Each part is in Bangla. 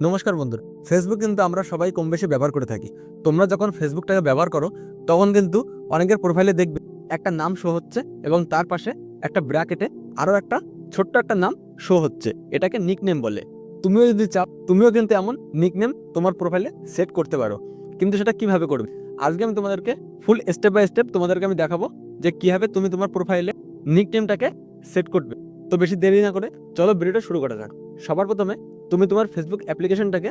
নমস্কার বন্ধুরা ফেসবুক কিন্তু আমরা সবাই কম বেশি ব্যবহার করে থাকি। তোমরা যখন ফেসবুকটাকে ব্যবহার করো, তখন কিন্তু অনেকের প্রোফাইলে দেখবে একটা নাম শো হচ্ছে এবং তার পাশে একটা ব্র্যাকেটে আরও একটা ছোট্ট একটা নাম শো হচ্ছে। এটাকে নিকনেম বলে। তুমিও যদি চাও, তুমিও কিন্তু এমন নিকনেম তোমার প্রোফাইলে সেট করতে পারো। কিন্তু সেটা কীভাবে করবে? আজকে আমি তোমাদেরকে ফুল স্টেপ বাই স্টেপ তোমাদেরকে আমি দেখাবো যে কীভাবে তুমি তোমার প্রোফাইলে নিকনেমটাকে সেট করবে। তো বেশি দেরি না করে চলো ভিডিওটা শুরু করা যাক। সবার প্রথমে তুমি তোমার ফেসবুক অ্যাপ্লিকেশনটাকে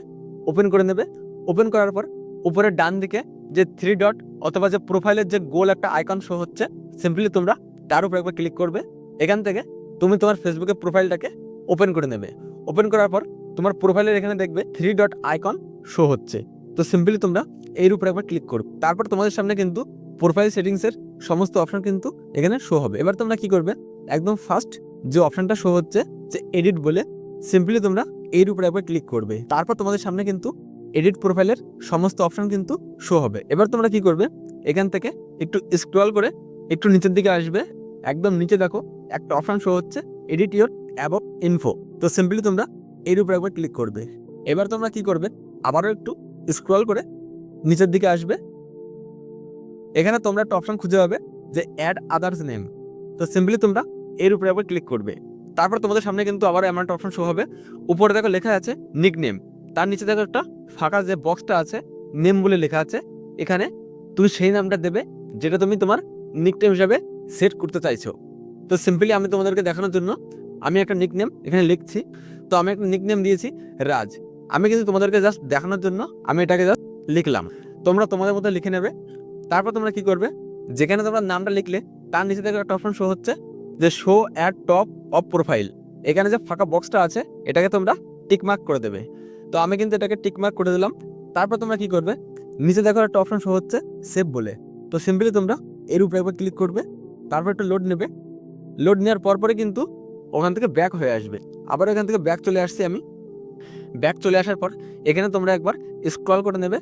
ওপেন করে নেবে। ওপেন করার পর উপরে ডান দিকে যে থ্রি ডট অথবা যে প্রোফাইলের যে গোল একটা আইকন শো হচ্ছে সিম্পলি তোমরা তার উপর একবার ক্লিক করবে। এখান থেকে তুমি তোমার ফেসবুকে প্রোফাইলটাকে ওপেন করে নেবে। ওপেন করার পর তোমার প্রোফাইলের এখানে দেখবে থ্রি ডট আইকন শো হচ্ছে। তো সিম্পলি তোমরা এর উপরে একবার ক্লিক করবে তারপর তোমাদের সামনে কিন্তু প্রোফাইল সেটিংসের সমস্ত অপশন কিন্তু এখানে শো হবে। এবার তোমরা কি করবে? একদম ফার্স্ট যে অপশনটা শো হচ্ছে, যে এডিট বলে সিম্পলি তোমরা এর উপরে একবার ক্লিক করবে। তারপর তোমাদের সামনে কিন্তু এডিট প্রোফাইলের সমস্ত অপশন কিন্তু শো হবে। এবার তোমরা কি করবে? এখান থেকে একটু স্ক্রল করে একটু নিচের দিকে আসবে। একদম নিচে দেখো, একটা অপশন শো হচ্ছে এডিট ইয়োর অ্যাবভ ইনফো তো সিম্পলি তোমরা এর উপরে একবার ক্লিক করবে। এবার তোমরা কি করবে? আবারও একটু স্ক্রল করে নিচের দিকে আসবে। এখানে তোমরা একটা অপশন খুঁজে পাবে যে অ্যাড আদার্স নেম তো সিম্পলি তোমরা এর উপরে একবার ক্লিক করবে। তারপর তোমাদের সামনে কিন্তু আবার এমন একটা অপশন শো হবে। উপরে দেখো লেখা আছে নিক নেম তার নিচে দেখো একটা ফাঁকা যে বক্সটা আছে নেম বলে লেখা আছে। এখানে তুমি সেই নামটা দেবে, যেটা তুমি তোমার নিক নেম হিসাবে সেট করতে চাইছো। তো সিম্পলি আমি তোমাদেরকে দেখানোর জন্য আমি একটা নিক নেম এখানে লিখছি। তো আমি একটা নিক নেম দিয়েছি রাজ। আমি কিন্তু তোমাদেরকে জাস্ট দেখানোর জন্য আমি এটাকে জাস্ট লিখলাম। তোমরা তোমাদের মতো লিখে নেবে। তারপর তোমরা কি করবে? যেখানে তোমরা নামটা লিখলে, তার নিচে দেখো একটা অপশন শো হচ্ছে যে show at top of profile এখানে যে ফাঁকা বক্সটা আছে, এটাকে তোমরা টিকমার্ক করে দেবে। তো আমি কিন্তু এটাকে টিকমার্ক করে দিলাম। তারপর তোমরা কি করবে? নিচে দেখো একটা অপশন শো হচ্ছে সেভ বলে। তো সিম্পলি তোমরা এর উপরে একবার ক্লিক করবে। তারপর একটু লোড নেবে। লোড নেওয়ার পর পরে কিন্তু ওখান থেকে ব্যাক হয়ে আসবে। আবার এখান থেকে ব্যাক চলে আসছি আমি। ব্যাক চলে আসার পর এখানে তোমরা একবার স্ক্রল করে নেবে।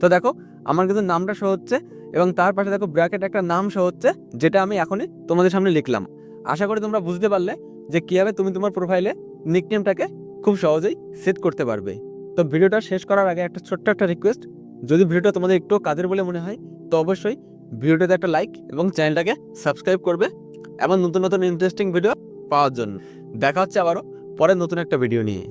তো দেখো, আমার কিন্তু নামটা শো হচ্ছে এবং তার পাশে দেখো ব্র্যাকেট একটা নাম শো হচ্ছে, যেটা আমি এখনই তোমাদের সামনে লিখলাম। আশা করি তোমরা বুঝতে পারলে যে কীভাবে তুমি তোমার প্রোফাইলে নিকনেমটাকে খুব সহজেই সেট করতে পারবে। তো ভিডিওটা শেষ করার আগে একটা ছোট্ট একটা রিকোয়েস্ট যদি ভিডিওটা তোমাদের একটু কাজের বলে মনে হয়, তো অবশ্যই ভিডিওটাতে একটা লাইক এবং চ্যানেলটাকে সাবস্ক্রাইব করবে এবং নতুন নতুন ইন্টারেস্টিং ভিডিও পাওয়ার জন্য। দেখা হচ্ছে আবারও পরে নতুন একটা ভিডিও নিয়ে।